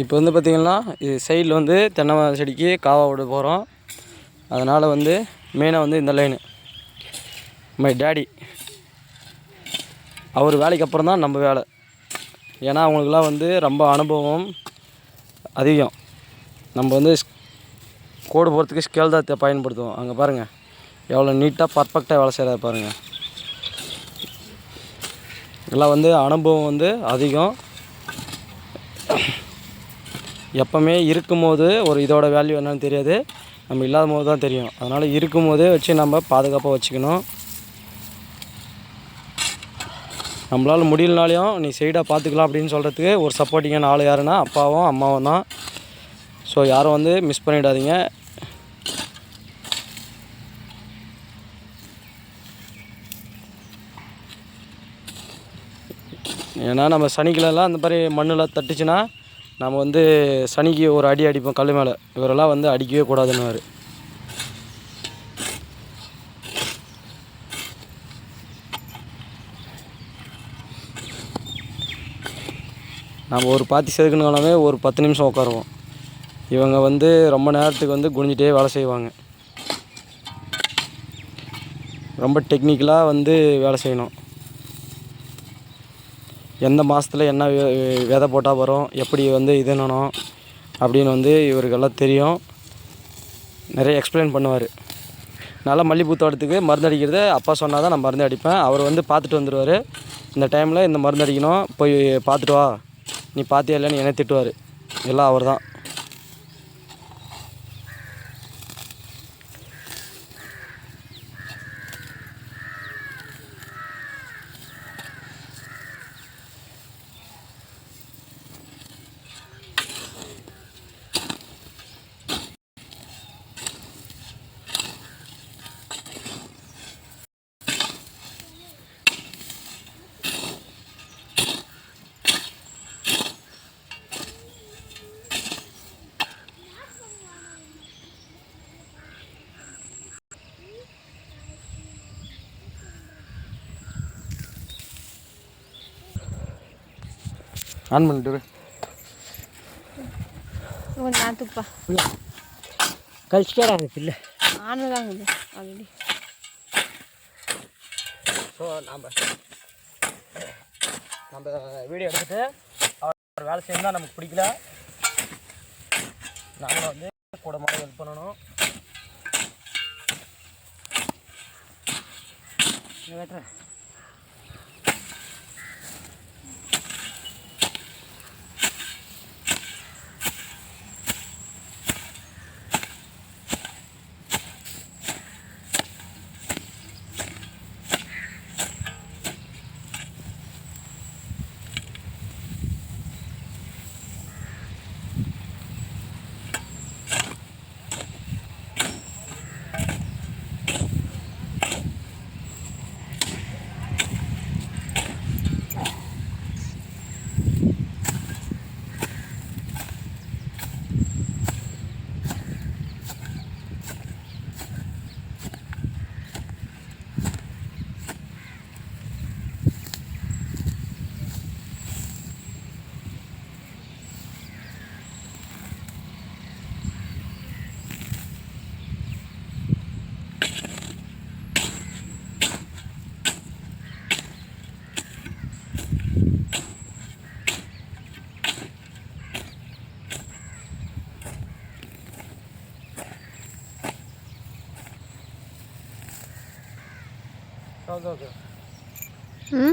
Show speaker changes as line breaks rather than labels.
இப்போ வந்து பார்த்திங்கன்னா இது சைடில் வந்து தென்னை மரம் செடிக்கு காவா விட போகிறோம் அதனால் வந்து மெயினாக வந்து இந்த லைனு மை டேடி அவர் வேலைக்கு அப்புறம் தான் நம்ம வேலை. ஏன்னா அவங்களுக்குலாம் வந்து ரொம்ப அனுபவம் அதிகம். நம்ம வந்து கோடு போகிறதுக்கு ஸ்கேல் தான் பயன்படுத்துவோம். அங்கே பாருங்கள் எவ்வளோ நீட்டாக பர்ஃபெக்டாக வேலை செய்கிறத பாருங்கள் இதெல்லாம் வந்து அனுபவம் வந்து அதிகம். எப்போவுமே இருக்கும்போது ஒரு இதோட வேல்யூ என்னன்னு தெரியாது. நம்ம இல்லாத போது தான் தெரியும். அதனால் இருக்கும்போதே வச்சு நம்ம பாதுகாப்பாக வச்சுக்கணும். நம்மளால் முடியலனாலையும் நீ சைடாக பார்த்துக்கலாம் அப்படின்னு சொல்கிறதுக்கு ஒரு சப்போர்ட்டிங்கான ஆள் யாருன்னா அப்பாவும் அம்மாவும் தான். ஸோ யாரும் வந்து மிஸ் பண்ணிடாதீங்க. ஏன்னா நம்ம சனிக்கிழமெலாம் அந்த மாதிரி மண்ணில் தட்டுச்சுன்னா நம்ம வந்து சனிக்கு ஒரு அடி அடிப்போம் கல் மேலே. இவரெல்லாம் வந்து அடிக்கவே கூடாதுன்னுவார். நம்ம ஒரு பாத்தி செதுக்கணுனாலுமே ஒரு பத்து நிமிஷம் உட்காருவோம். இவங்க வந்து ரொம்ப நேரத்துக்கு வந்து குனிஞ்சிட்டே வேலை செய்வாங்க. ரொம்ப டெக்னிக்கலாக வந்து வேலை செய்யணும். எந்த மாதத்தில் என்ன வெ- விதை போட்டால் வரும் எப்படி வந்து இது அப்படின்னு வந்து இவருக்கெல்லாம் தெரியும். நிறைய எக்ஸ்பிளைன் பண்ணுவார். நல்லா மல்லிகைப்பூ தோட்டத்துக்கு மருந்து அடிக்கிறது அப்பா சொன்னால் தான் நான் மருந்து அடிப்பேன். அவர் வந்து பார்த்துட்டு வந்துடுவார் இந்த டைமில் இந்த மருந்து அடிக்கணும் போய் பார்த்துட்டு வா. நீ பார்த்தியா இல்லைன்னு என்னை திட்டுவார். எல்லாம் அவர் தான் ஆன் பண்ணிட்டு இரு.
கொஞ்சம் நாத்துப்பா
கழிச்சிட்டாராங்க பிள்ளை
ஆனதாங்குது ஆல்ரெடி
ஸோ நம்ம நம்ம வீடியோ எடுத்துட்டு அவர் வேலை செய்யணும் நமக்கு பிடிக்கல. நாங்களும் வந்து கூட மாதிரி ஹெல்ப் பண்ணணும்.
வெட்டுறேன்.
হুম?